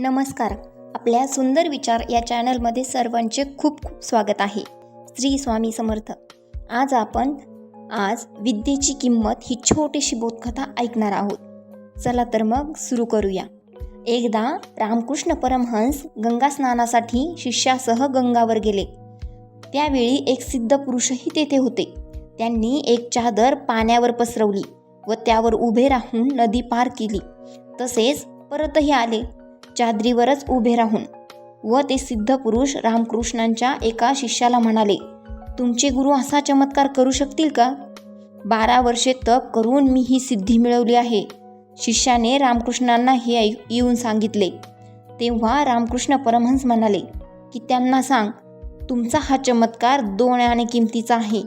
नमस्कार. आपल्या सुंदर विचार या चॅनलमध्ये सर्वांचे खूप खूप स्वागत आहे. श्री स्वामी समर्थ. आज आपण आज विद्येची किंमत ही छोटीशी बोधकथा ऐकणार आहोत. चला तर मग सुरू करूया. एकदा रामकृष्ण परमहंस गंगा स्नानासाठी शिष्यासह गंगावर गेले. त्यावेळी एक सिद्ध पुरुषही तेथे होते. त्यांनी एक चादर पाण्यावर पसरवली व त्यावर उभे राहून नदी पार केली. तसेच परतही आले. चादरीवरच उभे राहून. व ते सिद्ध पुरुष रामकृष्णांच्या एका शिष्याला म्हणाले तुमचे गुरु असा चमत्कार करू शकतील का? बारा वर्षे तप करून मी ही सिद्धी मिळवली आहे. शिष्याने रामकृष्णांना हे येऊन सांगितले. तेव्हा रामकृष्ण परमहंस म्हणाले की त्यांना सांग तुमचा हा चमत्कार दोन किमतीचा आहे.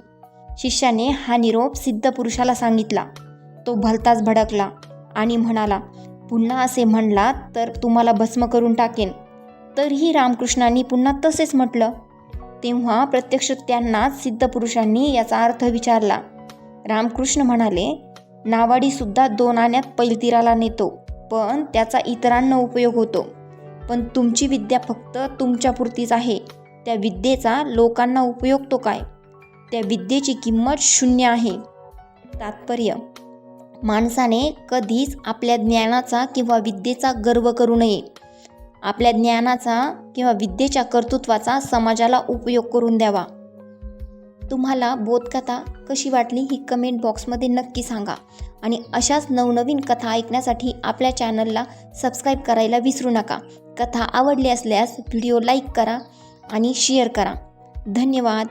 शिष्याने हा निरोप सिद्ध पुरुषाला सांगितला. तो भलताच भडकला आणि म्हणाला पुन्हा असे म्हणलात तर तुम्हाला भस्म करून टाकेन. तरीही रामकृष्णांनी पुन्हा तसेच म्हटलं. तेव्हा प्रत्यक्ष त्यांनाच सिद्ध पुरुषांनी याचा अर्थ विचारला. रामकृष्ण म्हणाले नावाडीसुद्धा दोन आण्यात पैलतीराला नेतो पण त्याचा इतरांना उपयोग होतो. पण तुमची विद्या फक्त तुमच्यापुरतीच आहे. त्या विद्येचा लोकांना उपयोग तो काय? त्या विद्येची किंमत शून्य आहे. तात्पर्य माणसाने कधीच आपल्या ज्ञानाचा किंवा विद्येचा गर्व करू नये. आपल्या ज्ञानाचा किंवा विद्येच्या कर्तृत्वाचा समाजाला उपयोग करून द्यावा. तुम्हाला बोधकथा कशी वाटली ही कमेंट बॉक्समध्ये नक्की सांगा आणि अशाच नवनवीन कथा ऐकण्यासाठी आपल्या चॅनलला सबस्क्राईब करायला विसरू नका. कथा आवडली असल्यास व्हिडिओ लाईक करा आणि शेअर करा. धन्यवाद.